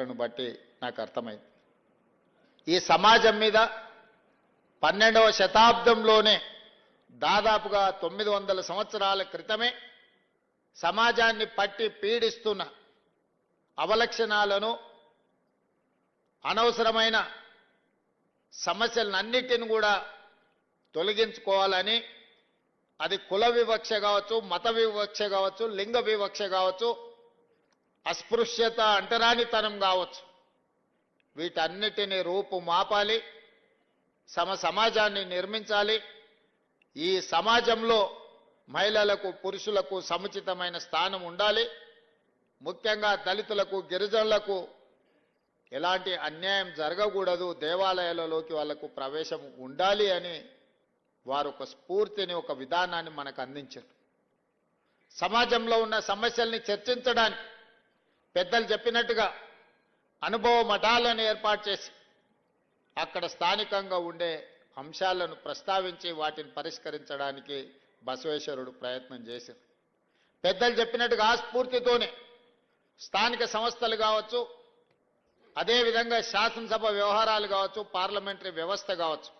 పాదయాత్రను బట్టి నాకు అర్థమైంది. ఈ సమాజం మీద పన్నెండవ శతాబ్దంలోనే దాదాపుగా తొమ్మిది వందల సంవత్సరాల క్రితమే సమాజాన్ని పట్టి పీడిస్తున్న అవలక్షణాలను అనవసరమైన సమస్యలన్నిటిని కూడా తొలగించుకోవాలని అది కుల వివక్ష కావచ్చు మత వివక్ష కావచ్చు లింగ వివక్ష కావచ్చు అస్పృశ్యత అంటరానితనం కావచ్చు. వీటన్నిటిని రూపు మాపాలి సమ సమాజాన్ని నిర్మించాలి. ఈ సమాజంలో మహిళలకు పురుషులకు సముచితమైన స్థానం ఉండాలి. ముఖ్యంగా దళితులకు గిరిజనులకు ఎలాంటి అన్యాయం జరగకూడదు. దేవాలయాలలోకి వాళ్ళకు ప్రవేశం ఉండాలి అని వారు ఒక స్ఫూర్తిని ఒక విధానాన్ని మనకు అందించారు. సమాజంలో ఉన్న సమస్యల్ని చర్చించడానికి పెద్దలు చెప్పినట్టుగా అనుభవ మఠాలను ఏర్పాటు చేసి అక్కడ స్థానికంగా ఉండే అంశాలను ప్రస్తావించి వాటిని పరిష్కరించడానికి బసవేశ్వరుడు ప్రయత్నం చేశారు పెద్దలు చెప్పినట్టుగా ఆ స్ఫూర్తితోనే స్థానిక సంస్థలు కావచ్చు అదేవిధంగా శాసనసభ వ్యవహారాలు కావచ్చు పార్లమెంటరీ వ్యవస్థ కావచ్చు.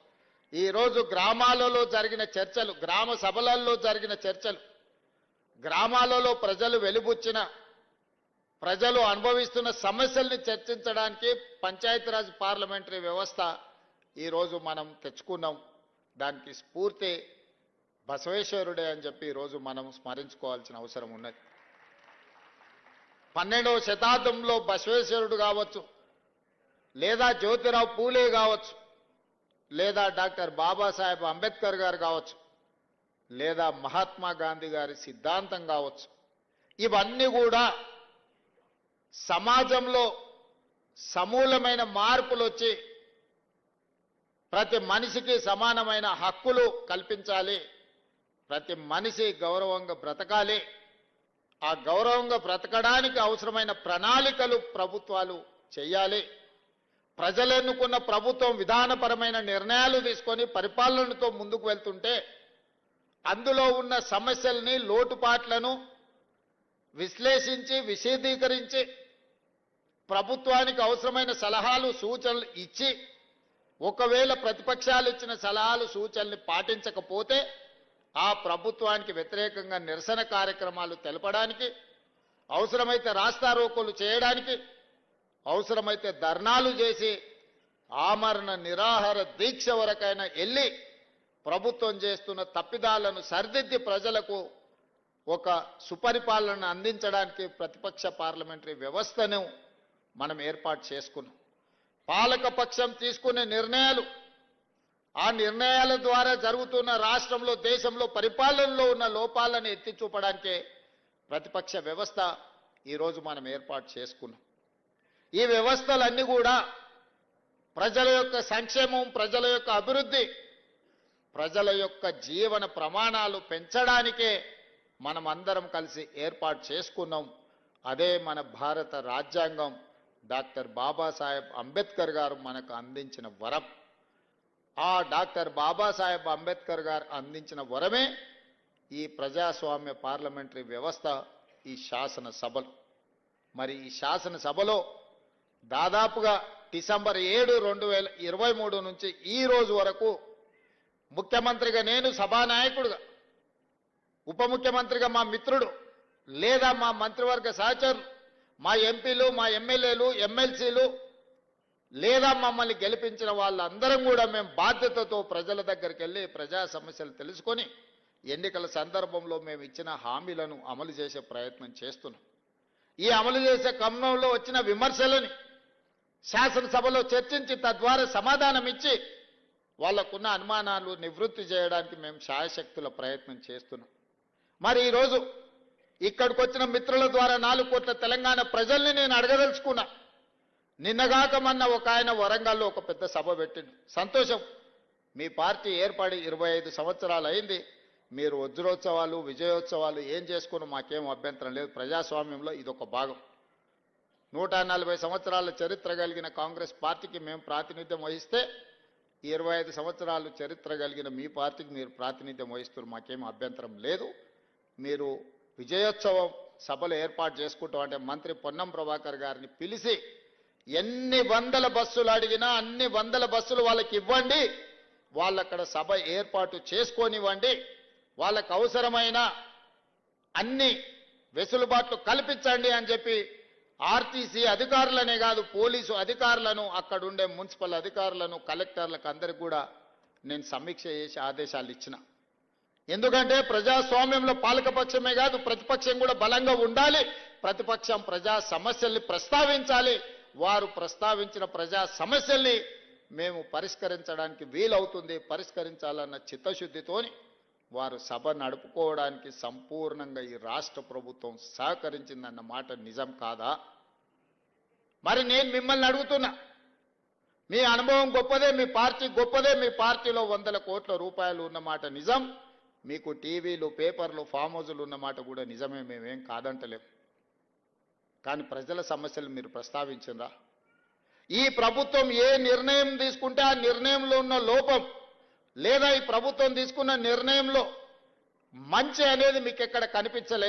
ఈరోజు గ్రామాలలో జరిగిన చర్చలు గ్రామ సభలలో జరిగిన చర్చలు గ్రామాలలో ప్రజలు వెలుబుచ్చిన ప్రజలు అనుభవిస్తున్న సమస్యల్ని చర్చించడానికి పంచాయతీరాజ్ పార్లమెంటరీ వ్యవస్థ ఈరోజు మనం తెచ్చుకున్నాం. దానికి స్ఫూర్తి బసవేశ్వరుడే అని చెప్పి ఈరోజు మనం స్మరించుకోవాల్సిన అవసరం ఉన్నది. పన్నెండవ శతాబ్దంలో బసవేశ్వరుడు కావచ్చు లేదా జ్యోతిరావు పూలే కావచ్చు లేదా డాక్టర్ బాబాసాహెబ్ అంబేద్కర్ గారు కావచ్చు లేదా మహాత్మా గాంధీ గారి సిద్ధాంతం కావచ్చు ఇవన్నీ కూడా సమాజంలో సమూలమైన మార్పులు వచ్చి ప్రతి మనిషికి సమానమైన హక్కులు కల్పించాలి. ప్రతి మనిషి గౌరవంగా బ్రతకాలి. ఆ గౌరవంగా బ్రతకడానికి అవసరమైన ప్రణాళికలు ప్రభుత్వాలు చేయాలి. ప్రజలు ఎన్నుకున్న ప్రభుత్వం విధానపరమైన నిర్ణయాలు తీసుకొని పరిపాలనతో ముందుకు వెళ్తుంటే అందులో ఉన్న సమస్యల్ని లోటుపాట్లను విశ్లేషించి విశదీకరించి ప్రభుత్వానికి అవసరమైన సలహాలు సూచనలు ఇచ్చి ఒకవేళ ప్రతిపక్షాలు ఇచ్చిన సలహాలు సూచనల్ని పాటించకపోతే ఆ ప్రభుత్వానికి వ్యతిరేకంగా నిరసన కార్యక్రమాలు తెలపడానికి అవసరమైతే రాస్తారోకోలు చేయడానికి అవసరమైతే ధర్నాలు చేసి ఆమరణ నిరాహార దీక్ష వరకైనా వెళ్ళి ప్రభుత్వం చేస్తున్న తప్పిదాలను సరిదిద్ది ప్రజలకు ఒక సుపరిపాలన అందించడానికి ప్రతిపక్ష పార్లమెంటరీ వ్యవస్థను మనం ఏర్పాటు చేసుకున్నాం. పాలకపక్షం తీసుకునే నిర్ణయాలు ఆ నిర్ణయాల ద్వారా జరుగుతున్న రాష్ట్రంలో దేశంలో పరిపాలనలో ఉన్న లోపాలను ఎత్తి చూపడానికే ప్రతిపక్ష వ్యవస్థ ఈరోజు మనం ఏర్పాటు చేసుకున్నాం. ఈ వ్యవస్థలన్నీ కూడా ప్రజల యొక్క సంక్షేమం ప్రజల యొక్క అభివృద్ధి ప్రజల యొక్క జీవన ప్రమాణాలు పెంచడానికే మనం అందరం కలిసి ఏర్పాటు చేసుకున్నాం. అదే మన భారత రాజ్యాంగం డాక్టర్ బాబాసాహెబ్ అంబేద్కర్ గారు మనకు అందించిన వరం. ఆ డాక్టర్ బాబాసాహెబ్ అంబేద్కర్ గారు అందించిన వరమే ఈ ప్రజాస్వామ్య పార్లమెంటరీ వ్యవస్థ ఈ శాసన సభలు మరి ఈ శాసన సభలో దాదాపుగా డిసెంబర్ ఏడు రెండు వేల ఇరవై మూడు నుంచి ఈ రోజు వరకు ముఖ్యమంత్రిగా నేను సభానాయకుడుగా ఉప ముఖ్యమంత్రిగా మా మిత్రుడు లేదా మా మంత్రివర్గ సహచరులు మా ఎంపీలు మా ఎమ్మెల్యేలు ఎమ్మెల్సీలు లేదా మమ్మల్ని గెలిపించిన వాళ్ళందరం కూడా మేము బాధ్యతతో ప్రజల దగ్గరికి వెళ్ళి ప్రజా సమస్యలు తెలుసుకొని ఎన్నికల సందర్భంలో మేము ఇచ్చిన హామీలను అమలు చేసే ప్రయత్నం చేస్తున్నాం. ఈ అమలు చేసే క్రమంలో వచ్చిన విమర్శలని శాసనసభలో చర్చించి తద్వారా సమాధానం ఇచ్చి వాళ్ళకున్న అనుమానాలు నివృత్తి చేయడానికి మేము శాయశక్తుల ప్రయత్నం చేస్తున్నాం. మరి ఈరోజు ఇక్కడికి వచ్చిన మిత్రుల ద్వారా నాలుగు కోట్ల తెలంగాణ ప్రజల్ని నేను అడగదలుచుకున్నా. నిన్నగాక మొన్న ఒక ఆయన వరంగల్లో ఒక పెద్ద సభ పెట్టిండు. సంతోషం. మీ పార్టీ ఏర్పడి ఇరవై ఐదు సంవత్సరాలు అయింది. మీరు వజ్రోత్సవాలు విజయోత్సవాలు ఏం చేసుకుని మాకేం అభ్యంతరం లేదు. ప్రజాస్వామ్యంలో ఇదొక భాగం. నూట నలభై సంవత్సరాల చరిత్ర కలిగిన కాంగ్రెస్ పార్టీకి మేము ప్రాతినిధ్యం వహిస్తే ఇరవై ఐదు సంవత్సరాలు చరిత్ర కలిగిన మీ పార్టీకి మీరు ప్రాతినిధ్యం వహిస్తున్నారు. మాకేం అభ్యంతరం లేదు. మీరు విజయోత్సవం సభలు ఏర్పాటు చేసుకుంటాం అంటే మంత్రి పొన్నం ప్రభాకర్ గారిని పిలిచి ఎన్ని వందల బస్సులు అడిగినా అన్ని వందల బస్సులు వాళ్ళకి ఇవ్వండి. వాళ్ళక్కడ సభ ఏర్పాటు చేసుకొనివ్వండి. వాళ్ళకు అవసరమైన అన్ని వెసులుబాట్లు కల్పించండి అని చెప్పి ఆర్టీసీ అధికారులనే కాదు పోలీసు అధికారులను అక్కడుండే మున్సిపల్ అధికారులను కలెక్టర్లకు అందరికి కూడా నేను సమీక్ష చేసి ఆదేశాలు ఇచ్చిన. ఎందుకంటే ప్రజాస్వామ్యంలో పాలకపక్షమే కాదు ప్రతిపక్షం కూడా బలంగా ఉండాలి. ప్రతిపక్షం ప్రజా సమస్యల్ని ప్రస్తావించాలి. వారు ప్రస్తావించిన ప్రజా సమస్యల్ని మేము పరిష్కరించడానికి వీలవుతుంది. పరిష్కరించాలన్న చిత్తశుద్ధితోని వారు సభ నడుపుకోవడానికి సంపూర్ణంగా ఈ రాష్ట్ర ప్రభుత్వం సహకరించిందన్న మాట నిజం కాదా? మరి నేను మిమ్మల్ని అడుగుతున్నా మీ అనుభవం గొప్పదే మీ పార్టీ గొప్పదే మీ పార్టీలో వందల కోట్ల రూపాయలు ఉన్నమాట నిజం. మీకు టీవీలు పేపర్లు ఫామ్ హౌజులు ఉన్నమాట కూడా నిజమే మేమేం కాదంటలేం. కానీ ప్రజల సమస్యలు మీరు ప్రస్తావించిందా ఈ ప్రభుత్వం ఏ నిర్ణయం తీసుకుంటే ఆ నిర్ణయంలో ఉన్న లోపం లేదా ఈ ప్రభుత్వం తీసుకున్న నిర్ణయంలో మంచి అనేది మీకు ఎక్కడ కనిపించలేదా?